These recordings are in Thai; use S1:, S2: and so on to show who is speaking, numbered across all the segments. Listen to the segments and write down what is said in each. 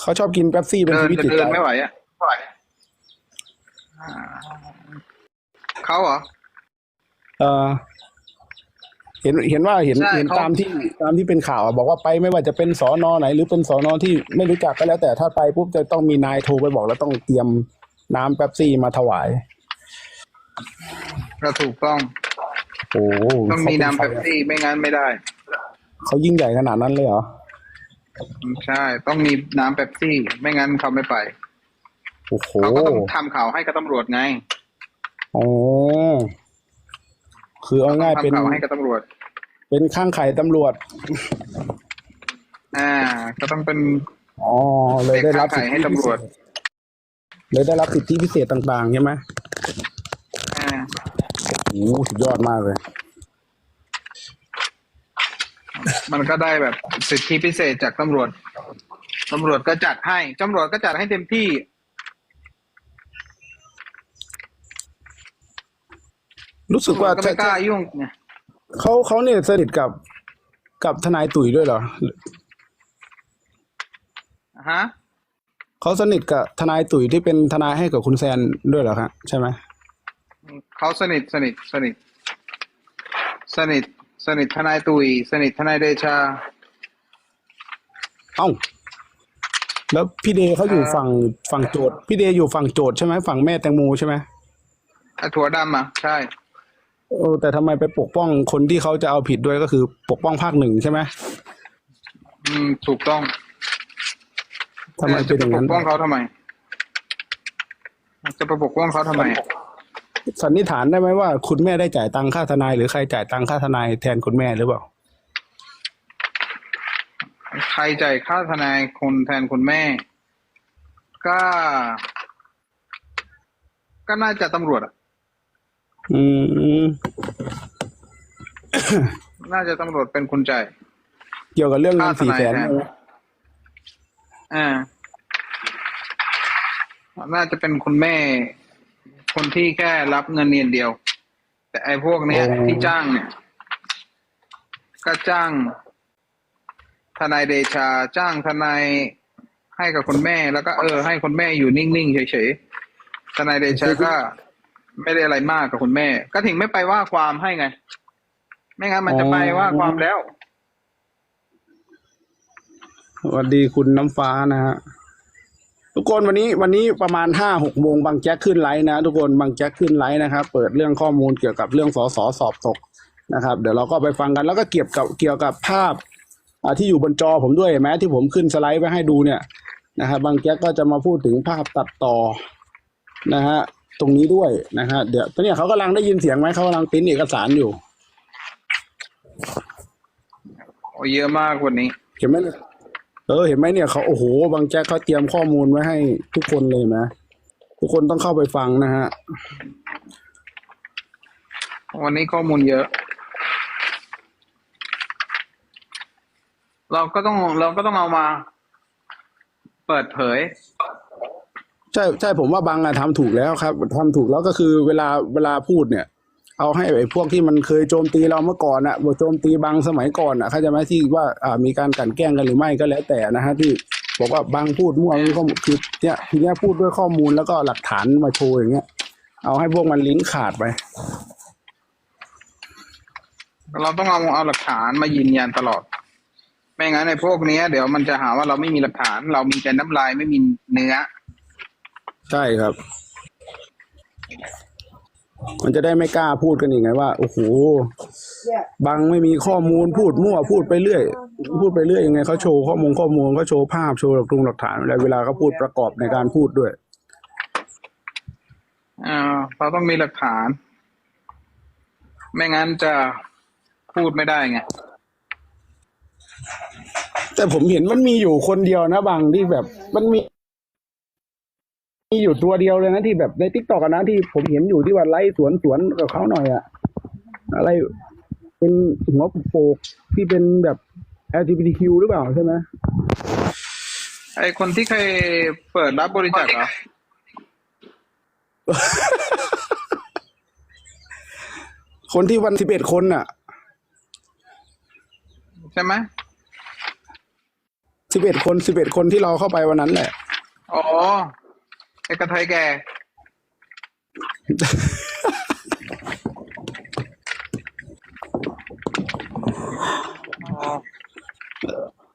S1: เขาชอบกินเป๊ปซี่เป็น
S2: เดิ
S1: ชี
S2: น
S1: วิต
S2: จะ
S1: จิต
S2: เดิ
S1: ใจ
S2: นไม่ไหวอะไม่ไหวอ่าเขาเหรอ
S1: เออเห็นเห็นว่าเห็น
S2: ใช่
S1: เห็น
S2: เขา
S1: ตามที่ตามที่เป็นข่าวอะบอกว่าไปไม่ว่าจะเป็นสอนอไหน หรือเป็นสอนอที่ไม่รู้จักก็แล้วแต่ถ้าไปปุ๊บจะต้องมีนายโทรไปบอกแล้วต้องเตรียมน้ำเป๊ปซี่มาถวาย
S2: ก็ถูกต้อง
S1: โอ้โห
S2: ต้องมีน้ำ
S1: เขา
S2: เป๊ป
S1: เป็นใครอะ
S2: ซี่ไม่งั้นไม่ได้
S1: เขายิ่งใหญ่ขนาดนั้นเลยเหรอ
S2: ใช่ ต้องมีน้ำเป๊ปซี่ ไม่งั้นเขาไม่ไป
S1: โอ้โห
S2: เขาก็ต้องทำข่าวให้กับตำรวจไง
S1: โอ้คือเอาง่ายเป็น
S2: ทำข่าวให้กับตำรวจ
S1: เป็นข้างไข่ตำรวจ
S2: อ่า ก็ต้องเป็น
S1: อ๋อเลยได้รับ
S2: เป็นข้างไข่ให้ตำรวจ
S1: เลยได้รับสิทธิพิเศษต่างๆใช่ไหม
S2: อ่า
S1: โอ้โหสุดยอดมากเลย
S2: มันก็ได้แบบสิทธิพิเศษจากตำรวจตำรวจก็จัดให้ตำรวจก็จัดให้เต็มที่
S1: รู้สึกว่า
S2: ตำรจก็ไม่กล้ายุ่งไง
S1: เขาเขาเนี่ยสนิทกับกับทนายตุ๋ยด้วยเหรอ
S2: ฮะ
S1: เขาสนิทกับทนายตุ๋ยที่เป็นทนายให้กับคุณแซนด้วยเหรอครับใช่ไหม
S2: เขาสนิทสนิทสนิท สนิท สนิททนายตุยสนิททนายเดชา
S1: เอ้า แล้วพี่เดย์เขาอยู่
S2: เอ่อ
S1: ฝั่งฝั่งโจทย์พี่เดย์อยู่ฝั่งโจทย์ใช่ไหมฝั่งแม่แตงโมใช่ไหม
S2: ไอ้ถั่วดำอะ ใช่
S1: เออแต่ทำไมไปปกป้องคนที่เขาจะเอาผิดด้วยก็คือปกป้องภาคหนึ่งใช่ไหม
S2: อืม ถูกต้อง
S1: ทำไมเป็นอย่างนั้น
S2: จะไปปกป้องเขาทำไม จะไปปกป้องเขาทำไม
S1: สันนิษฐานได้ไหมว่า คุณแม่ได้จ่ายตังค่าทนาย หรือใครจ่ายตังค่าทนายแทนคุณแม่หรือเปล่า
S2: ใครจ่ายค่าทนายคนแทนคุณแม่ ก็ ก็น่าจะตำรวจอะ
S1: อืม
S2: น่าจะตำรวจเป็นคนจ่าย
S1: เกี่ยวกับเรื่องเงิน
S2: ค่าท
S1: สี่
S2: นาย
S1: แสน
S2: แทนอ่า น่าจะเป็นคุณแม่ คนที่แค่รับเงินเนียนเดียว แต่ไอ้พวกเนี้ยที่จ้างเนี่ย ก็จ้าง ทนายเดชาจ้างทนายให้กับคุณแม่แล้วก็เออ ให้คุณแม่อยู่นิ่งๆเฉยๆทนายเดชาก็ไม่ได้อะไรมากกับคุณแม่ ก็ถึงไม่ไปว่าความให้ไง ไม่งั้นมันจะไปว่าความแล้ว
S1: สวัสดีคุณน้ำฟ้านะฮะ ทุกคนวันนี้วันนี้ประมาณห้าหกโมงบางแจ็คขึ้นไลฟ์นะ ทุกคนบางแจ็คขึ้นไลฟ์นะครับ เปิดเรื่องข้อมูลเกี่ยวกับเรื่องสสสอบตกนะครับ เดี๋ยวเราก็ไปฟังกันแล้วก็เกี่ยวกับเกี่ยวกับภาพอ่าที่อยู่บนจอผมด้วยเห็นไหมที่ผมขึ้นสไลด์ไว้ให้ดูเนี่ยนะครับบางแจ็คก็จะมาพูดถึงภาพตัดต่อนะฮะตรงนี้ด้วยนะฮะเดี๋ยวตอนนี้เขากำลังได้ยินเสียงไหมเขากำลังปริ้นเอกสารอยู่
S2: โอ้เยอะมากวันนี้
S1: เห็นไหมเนี่ย เออเห็นไหมเนี่ยเขาโอ้โหบางแจ๊กเขาเตรียมข้อมูลไว้ให้ทุกคนเลยนะทุกคนต้องเข้าไปฟังนะฮะ
S2: วันนี้ข้อมูลเยอะ เราก็ต้องเราก็ต้องเอามา เปิดเผย
S1: ใช่ใช่ผมว่าบางอะทำถูกแล้วครับทำถูกแล้วก็คือเวลาเวลาพูดเนี่ย เอาให้ไอ้พวกที่มันเคยโจมตีเราเมื่อก่อนอะบทโจมตีบางสมัยก่อนอะเขาใจะไหมที่ว่าอ่ามีการกลันแกล้งกันหรือไม่ก็แล้วแต่นะฮะที่บอกว่าบางพูดมั่วไม่มีข้อมูลคือเนี่ยทีเนี้ยพูดด้วยข้อมูลแล้วก็หลักฐานมาโชว์อย่างเงี้ย เอาให้พวกมันลิ้นขาดไป
S2: เราต้องเอาเอาหลักฐานมายืนยันตลอด ไม่งั้นในพวกเนี้ยเดี๋ยวมันจะหาว่าเราไม่มีหลักฐาน เรามีแต่น้ำลายไม่มีเนื้อ
S1: ใช่ครับ มันจะได้ไม่กล้าพูดกันอีกไงว่าโอ้โหบางไม่มีข้อมูลพูดมั่วพูดไปเรื่อย พูดไปเรื่อยยังไงเขาโชว์ข้อมูลข้อมูลเขาโชว์ภาพโชว์หลักฐานหลักฐานอะไรเวลาเขาพูดประกอบในการพูดด้วย
S2: อ่าเราต้องมีหลักฐาน ไม่งั้นจะพูดไม่ได้ไง
S1: แต่ผมเห็นมันมีอยู่คนเดียวนะบางที่แบบมันมี มีอยู่ตัวเดียวเลยนะที่แบบในทิกตอกนะที่ผมเห็นอยู่ที่ว่าไล่สวนสวนกับเขาหน่อยอะอะไรเป็นหัวโปกที่เป็นแบบ LGBTQ หรือเปล่าใช่ไหม
S2: ไอคนที่เคยเปิดรับบริจาคเหรอ
S1: คนที่วันสิบเอ็ดคนน่ะ
S2: ใช่ไหม
S1: สิบเอ็ดคนสิบเอ็ดคนที่เราเข้าไปวันนั้นแหละ
S2: อ๋อ ไอ้กระเทยแก่อ๋อ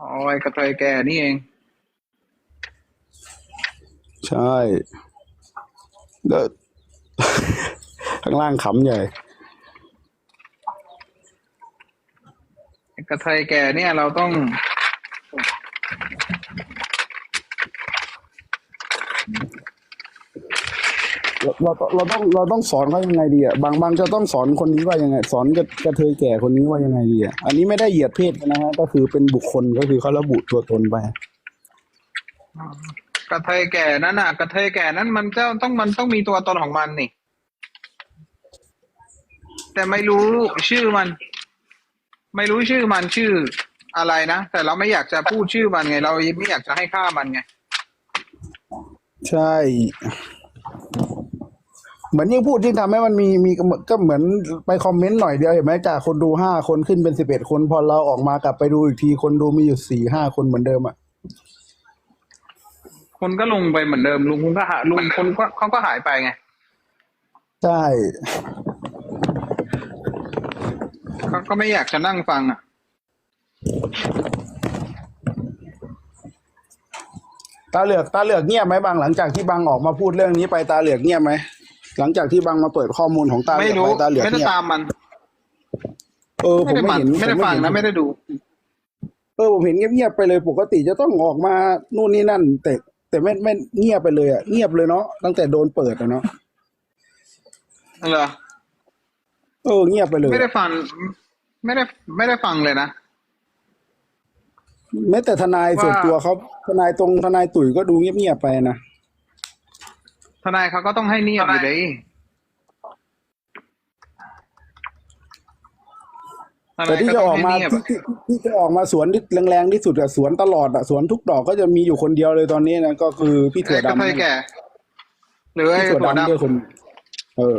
S2: อ๋อไอ้กระเทยแก่นี่เอง
S1: ใช่แล้ว ข้างล่างขำใหญ่
S2: ไอ้กระเทยแก่เนี่ยเราต้อง
S1: เราเราเราต้องเราต้องสอนเขายังไงดีอะบางบางจะต้องสอนคนนี้ว่ายังไง สอนกระกระเทยแก่คนนี้ว่ายังไงดีอะอันนี้ไม่ได้เหยียดเพศนะฮะก็คือเป็นบุคคลก็คือเขาระบุตัวตนไป
S2: กระเทยแก่นั้นน่ะกระเทยแก่นั้นมันจะต้องมันต้องมีตัวตนของมันนี่ แต่ไม่รู้ชื่อมัน ไม่รู้ชื่อมันชื่ออะไรนะแต่เราไม่อยากจะพูดชื่อมันไง เราไม่อยากจะให้ค่ามันไง
S1: ใช่ เหมือนยิ่งพูดยิ่งทำให้มันมีมีก็เหมือนไปคอมเมนต์หน่อยเดียวเห็นไหมจากคนดูห้าคนขึ้นเป็นสิบเอ็ดคน พอเราออกมากลับไปดูอีกทีคนดูมีอยู่สี่ห้าคนเหมือนเดิมอะ
S2: คนก็ลงไปเหมือนเดิมลุงคุณก็หาลุงคนก็เขาก็หายไปไง
S1: ใช่
S2: เขาก็ไม่อยากจะนั่งฟังอะ
S1: ตาเหลือกตาเหลือกเงียบไหมบางหลังจากที่บางออกมาพูดเรื่องนี้ไปตาเหลือกเงียบไหม หลังจากที่บางมาเปิดข้อมูลของตาเหลื
S2: ไม่
S1: อก
S2: รู้
S1: ไปตาเหลือก
S2: ไม่ได้
S1: เงียบ
S2: ตามมัน
S1: เออผ
S2: ไม่
S1: ม
S2: ได้
S1: ไม่
S2: มัน
S1: เห็น
S2: ไม่ได้
S1: ผ
S2: ฟัง
S1: เห็
S2: นะไม่ได้ดู
S1: เออผมเห็นเงียบๆไปเลยปกติจะต้องออกมานู่นนี่นั่น แต่แต่ไม่ไม่เงียบไปเลยอะเงียบเลยเนาะตั้งแต่โดนเปิดอะเนาะ
S2: เหรอ
S1: เออเงียบไปเลย
S2: ไม่ได้ฟัง ไม่ได้ไม่ได้ฟังเลยนะ
S1: แม้แต่ทนาย
S2: ว่า
S1: ส่วนตัวเขาทนายตรงทนายตุ๋ยก็ดูเงียบๆไปนะ
S2: ทนายเขาก็ต้องให้เนียบอยู่ดี
S1: แต่ที่จะออกมา
S2: ทนย
S1: ที่ที่ที่จะออกมาสวนที่แรงๆที่สุดอะสวนตลอดอะสวนทุกดอกก็จะมีอยู่คนเดียวเลยตอนนี้นะก็คือพี่
S2: ต้อง
S1: ถั่ว
S2: ให้ไอ้กระ
S1: ดำ
S2: เทยแก่หรือไอ้
S1: พี่ถั่ว
S2: ถั่ว
S1: ดำด้วย
S2: ดำ
S1: คนเออ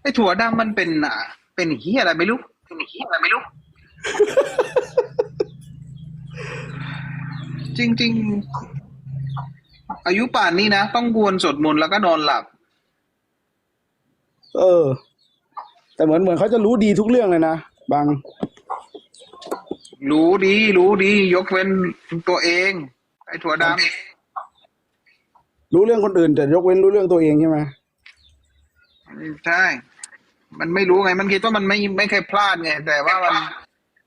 S2: ไอ้ถั่วดำมันเป็นอะ เป็นเฮียอะไรไม่รู้เป็นเฮียอะไรไม่รู้จริง ๆ อายุป่านนี้นะ ต้องกวนสวดมนต์แล้วก็นอนหลับ
S1: เออ แต่เหมือนเหมือนเขาจะรู้ดีทุกเรื่องเลยนะบาง
S2: รู้ดี รู้ดี ยกเว้นตัวเอง ไอ้ถั่วด
S1: รู้เรื่องคนอื่น แต่ยกเว้นรู้เรื่องตัวเองใช่ไหมำ
S2: ใช่ มันไม่รู้ไง มันคิดว่ามันไม่ไม่เคยพลาดไง แต่ว่ามัน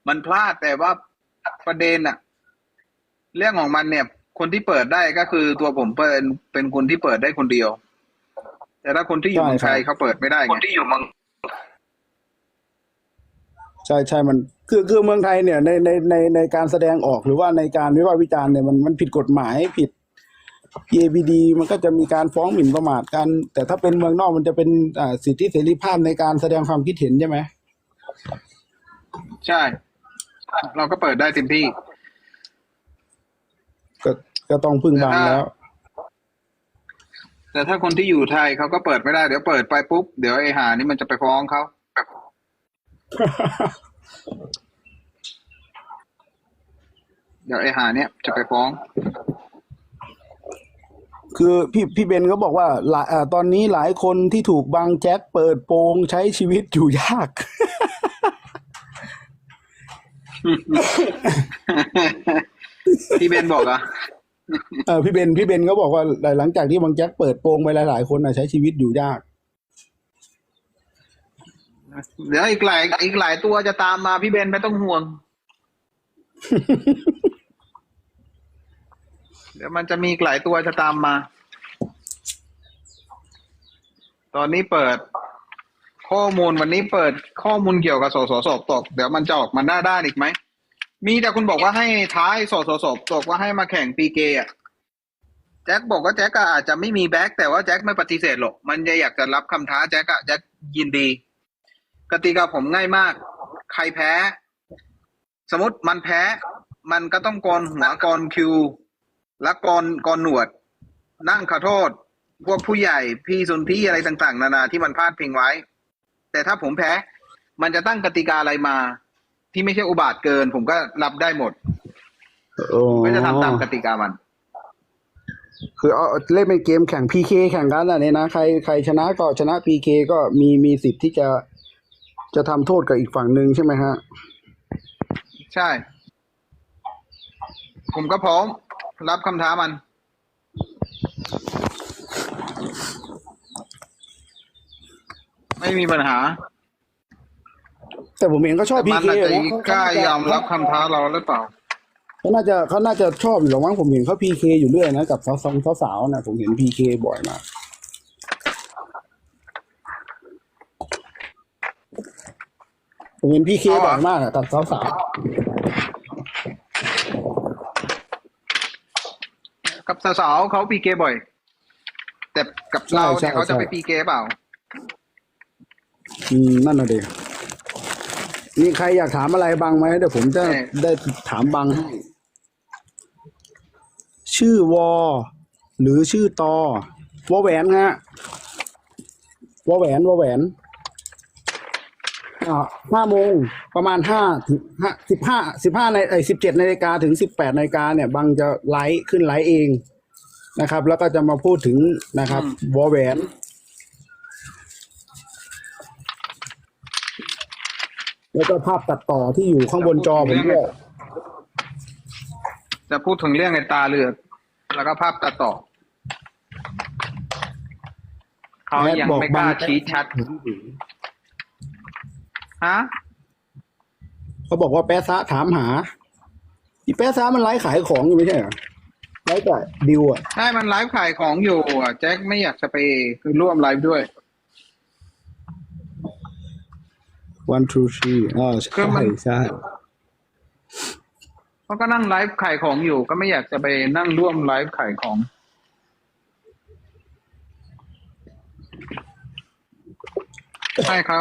S2: มันพลาดแต่ว่าประเด็นอะเรื่องของมันเนี่ย คนที่เปิดได้ก็คือตัวผมเป็นเป็นคนที่เปิดได้คนเดียว แต่ถ้าคนที่อยู่เมืองไทยเขาเปิดไม่ได้ไงคนที่อยู่เมือง
S1: ใช่ใช่มัน คือคือเมืองไทยเนี่ยในในในในการแสดงออกหรือว่าในการวิพากษ์วิจารณ์เนี่ยมันมันผิดกฎหมายผิด PABD มันก็จะมีการฟ้องหมิ่นประมาทกัน แต่ถ้าเป็นเมืองนอกมันจะเป็นอ่าสิทธิเสรีภาพในการแสดงความคิดเห็นใช่ไหม
S2: ใช่ เราก็เปิดได้เต็มที่
S1: ก็ก็ต้องพึ่งบางแล้ว
S2: แต่ถ้าคนที่อยู่ไทยเขาก็เปิดไม่ได้เดี๋ยวเปิดไปปุ๊บเดี๋ยวไอ้หานี่มันจะไปฟ้องเขาเดี๋ยวไอ้หาเนี่ยจะไปฟ้อง
S1: คือพี่พี่เบนก็บอกว่าหลายอ่าตอนนี้หลายคนที่ถูกบางแจ็คเปิดโปงใช้ชีวิตอยู่ยาก
S2: พี่เบนบอกเหรอะ
S1: เออพี่เบนพี่เบนก็บอกว่าหลังจากที่บางแจ็คเปิดโปงไปหลายๆคนอะใช้ชีวิตอยู่ยาก
S2: เดี๋ยวอีกหลายอีกหลายตัวจะตามมาพี่เบนไม่ต้องห่วง เดี๋ยวมันจะมีอีกหลายตัวจะตามมา ตอนนี้เปิดข้อมูลวันนี้เปิดข้อมูลเกี่ยวกับสสสอบตกเดี๋ยวมันจะออกมาหน้าด้านอีกไหม มีแต่คุณบอกว่าให้ท้ายสสสอบตกว่าให้มาแข่งปีเกอะแจ็คบอกว่าแจ็คอะอาจจะไม่มีแบ็คแต่ว่าแจ็คไม่ปฏิเสธหรอกมันจะอยากจะรับคำท้าแจ็คอะแจ็คยินดี กติกาผมง่ายมาก ใครแพ้ สมมติมันแพ้ มันก็ต้องกรหัวกรคิว และกรกรหนวด นั่งขอโทษ พวกผู้ใหญ่พี่สุนที่อะไรต่าง ๆ นานาที่มันพลาดพิงไว้ แต่ถ้าผมแพ้ มันจะตั้งกติกาอะไรมา ที่ไม่ใช่อุบาทเกิน ผมก็รับได้หมด
S1: โอ้
S2: ก็จะทำตามกติกามัน
S1: คือเอาเล่นเป็นเกมแข่งพีเคแข่งกันอะเนี่ยนะใครใครชนะก็ชนะพีเคก็มีมีสิทธิ์ที่จะจะทำโทษกับอีกฝั่งหนึ่งใช่ไหมฮะ
S2: ใช่ ผมก็พร้อม รับคำท้ามัน ไม่มีปัญหา
S1: แต่ผมเองก็ชอบ
S2: แต่
S1: พี
S2: มัน
S1: เค
S2: อาจจะ
S1: นะ
S2: กล้ายอมรับคำท้าเราหรือเปล่า
S1: เขาน่าจะเขาน่าจะชอบอยู่หรอกมั้งผมเห็นเขาพีเคอยู่เรื่อยนะกับสาวสาวสาวๆนะผมเห็นพีเคบ่อยมากผมเห็นพีเค
S2: เอาอะ
S1: บ่อยมากอะกับสาวสาว
S2: กับสาวๆเขาปีเกบ่อย แต่กับเราเนี่ยเขาจะไปปีเกเปล่า
S1: ๆอืมนั่นน่ะเด็ก มีใครอยากถามอะไรบางไหมเดี๋ยวผมจะ
S2: เอ่อ
S1: ได้ถามบางให้ชื่อวอ หรือชื่อตอวอแหวนฮะวอแหวนวอแหวนอ่าห้าโมงประมาณห้าถึงห้าสิบห้าสิบห้าในไอสิบเจ็ดนาฬิกาถึงสิบแปดนาฬิกาเนี่ยบางจะไลฟ์ขึ้นไลฟ์เองนะครับ แล้วก็จะมาพูดถึงนะครับ
S2: อืม
S1: วอแหวน แล้วก็ภาพตัดต่อที่อยู่ข้างบนจอผมด้วย
S2: จะพูดถึงเรื่องในตาเลือกแล้วก็ภาพตัดต่อ เขายังไม่กล้าชี้ชัดฮะ
S1: เขาบอกว่าแป๊ะซะถามหาอีแป๊ะซะมันไลฟ์ขายของอยู่ไม่ใช่เหรอไลฟ์กับดิวอะ
S2: ใช่มันไลฟ์ขายของอยู่อะแจ็คไม่อยากจะไปคือร่วมไลฟ์ด้วย
S1: one two three อ๋อ
S2: คือ
S1: ใช่
S2: มัน
S1: ใช่
S2: เขาก็นั่งไลฟ์ขายของอยู่ ก็ไม่อยากจะไปนั่งร่วมไลฟ์ขายของให้เขา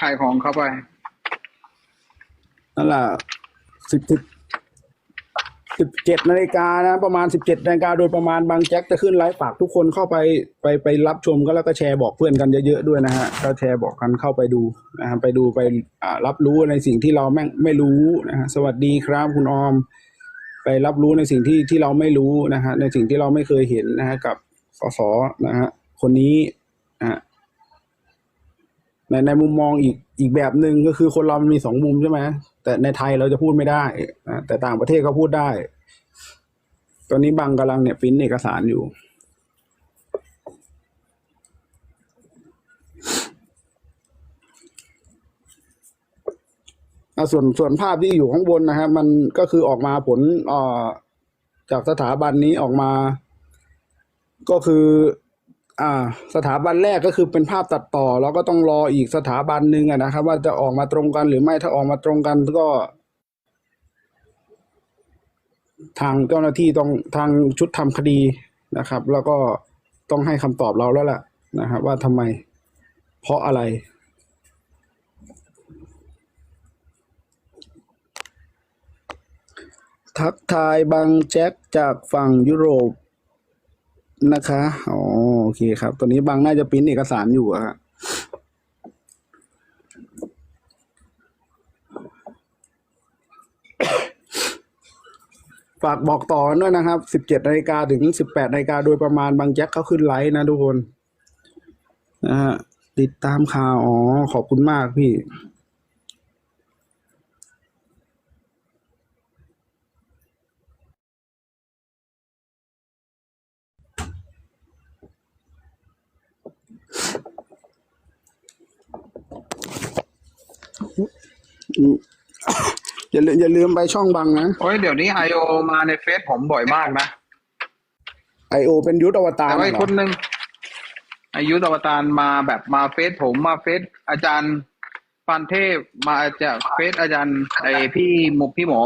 S2: ขายของเขาไป
S1: นั่นแหละสิบสิบ สิบเจ็ดนาฬิกานะประมาณสิบเจ็ดนาฬิกาโดยประมาณบางแจ็คจะขึ้นไลฟ์ฝากทุกคนเข้าไปไปไปรับชมก็แล้วก็แชร์บอกเพื่อนกันเยอะๆด้วยนะฮะก็แชร์บอกกันเข้าไปดูนะฮะไปดูไปอ่ารับรู้ในสิ่งที่เราแม่งไม่รู้นะฮะสวัสดีครับคุณออม ไปรับรู้ในสิ่งที่ที่เราไม่รู้นะฮะในสิ่งที่เราไม่เคยเห็นนะฮะกับสสนะฮะคนนี้นะฮะในในมุมมองอีก อีกแบบหนึ่งก็คือคนเรามันมีสองมุมใช่ไหมแต่ในไทยเราจะพูดไม่ได้นะแต่ต่างประเทศเขาพูดได้ ตอนนี้บางกำลังเนี่ยปริ้นเอกสารอยู่ ส่วนส่วนภาพที่อยู่ข้างบนนะครับ มันก็คือออกมาผลออจากสถาบันนี้ออกมา ก็คือ อ่าสถาบันแรกก็คือเป็นภาพตัดต่อ แล้วก็ต้องรออีกสถาบันหนึ่งอะนะครับ ว่าจะออกมาตรงกันหรือไม่ถ้าออกมาตรงกันก็ ทางเจ้าหน้าที่ต้องทางชุดทำคดีนะครับ แล้วก็ต้องให้คำตอบเราแล้วล่ะนะครับ ว่าทำไม เพราะอะไรทักทายบางแจ็คจากฝั่งยุโรป นะคะอ๋อโอเคครับตอนนี้บางน่าจะปริ้นเอกสารอยู่อะฮะฝากบอกต่อด้วยนะครับสิบเจ็ดนาฬิกาถึงสิบแปดนาฬิกาโดยประมาณบางแจ็คเขาขึ้นไลฟ์นะทุกคนนะฮะติดตามข่าว อ๋อ ขอบคุณมากพี่ อืมอย่าลืมอย่าลืมไปช่องบังนะ
S2: โอ้ยเดี๋ยวนี้ไอโอมาในเฟซผมบ่อยมากนะ
S1: ไอโอเป็นยุทธอวตาร
S2: แต่ว่าอีก
S1: เหรอ
S2: คนนึงอายุตวตารมาแบบมาเฟซผมมาเฟซอาจารย์ปันเทพมาจากเฟซอาจารย์ไอพี่หมุกพี่หมอ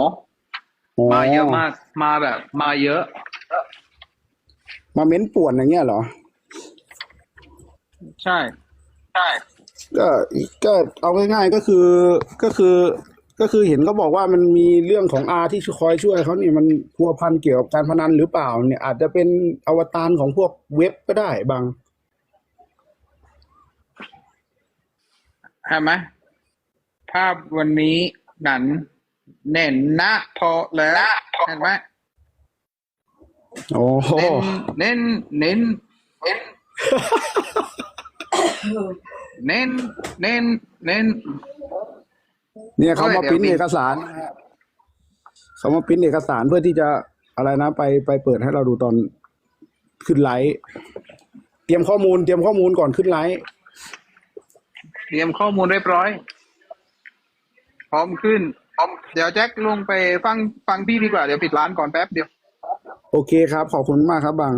S2: มาเยอะมากมาแบบ มาเยอะ
S1: มาเม้นป่วนอย่างเงี้ยเหรอ
S2: ใช่ ใช่
S1: ก็ก็เอาง่ายๆก็คือก็คือ ก็คือเห็นเขาบอกว่ามันมีเรื่องของอาที่คอยช่วยเขาเนี่ยมันพัวพันเกี่ยวกับการพนันหรือเปล่า เนี่ย อาจจะเป็นอวตารของพวกเว็บก็ได้บาง
S2: เห็นไหมภาพวันนี้หนันเน้นนะพอแล้วเห็นไหม
S1: โอ้โห
S2: เน้นเน้นเน้น เน้น เน้น เน้น
S1: เนี่ยเขามา
S2: เดี๋ยว
S1: ปริ้น
S2: มี
S1: เอกสารนะฮะเขามาปริ้นเอกสารเพื่อที่จะอะไรนะ ไปไปเปิดให้เราดูตอนขึ้นไลฟ์เตรียมข้อมูล เตรียมข้อมูลก่อนขึ้นไลฟ์
S2: เตรียมข้อมูลเรียบร้อย พร้อมขึ้น พร้อม เดี๋ยวแจ็คลงไปฟังฟังพี่ดีกว่า เดี๋ยวปิดร้านก่อนแป๊บเดียว
S1: โอเคครับ ขอบคุณมากครับบัง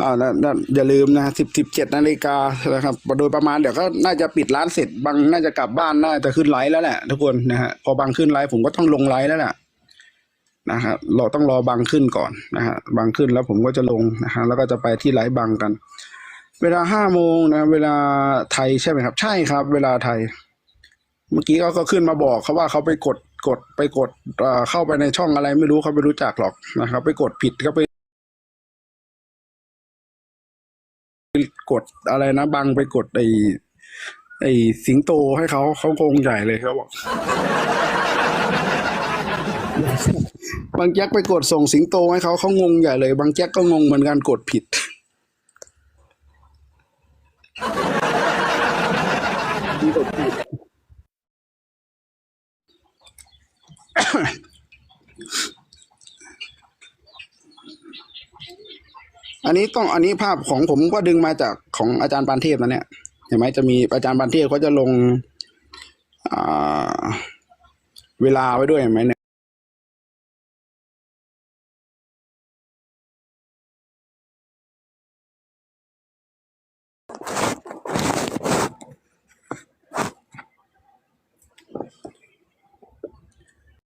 S1: อ่าแล้วอย่าลืมนะสิบสิบเจ็ดนาฬิกานะครับโดยประมาณเดี๋ยวก็น่าจะปิดร้านเสร็จบางน่าจะกลับบ้านน่าจะขึ้นไลฟ์แล้วแหละทุกคนนะฮะพอบางขึ้นไลฟ์ผมก็ต้องลงไลฟ์แล้วแหละนะครับเราต้องรอบางขึ้นก่อนนะฮะบางขึ้นแล้วผมก็จะลงนะฮะแล้วก็จะไปที่ไลฟ์บางกัน เวลาห้าโมงนะ เวลาไทยใช่ไหมครับ ใช่ครับ เวลาไทย เมื่อกี้เขาก็ขึ้นมาบอกเขาว่าเขาไปกด กดไปกดเข้าไปในช่องอะไรไม่รู้เขาไม่รู้จักหรอกนะครับ ไปกดผิดก็ไปกดอะไรนะบังไปกดไอไอสิงโตให้เขาเขาโกงใหญ่เลยเขาบอกบางแจ็คไปกดส่งสิงโตให้เขาเขางงใหญ่เลย บางแจ็คก็งงเหมือนกันกดผิด อันนี้ต้องอันนี้ภาพของผมก็ดึงมาจากของอาจารย์ปานเทพนะเนี่ยเห็นไหมจะมีอาจารย์ปานเทพเขาจะลงเวลาไว้ด้วยเห็นไหมเนี่ย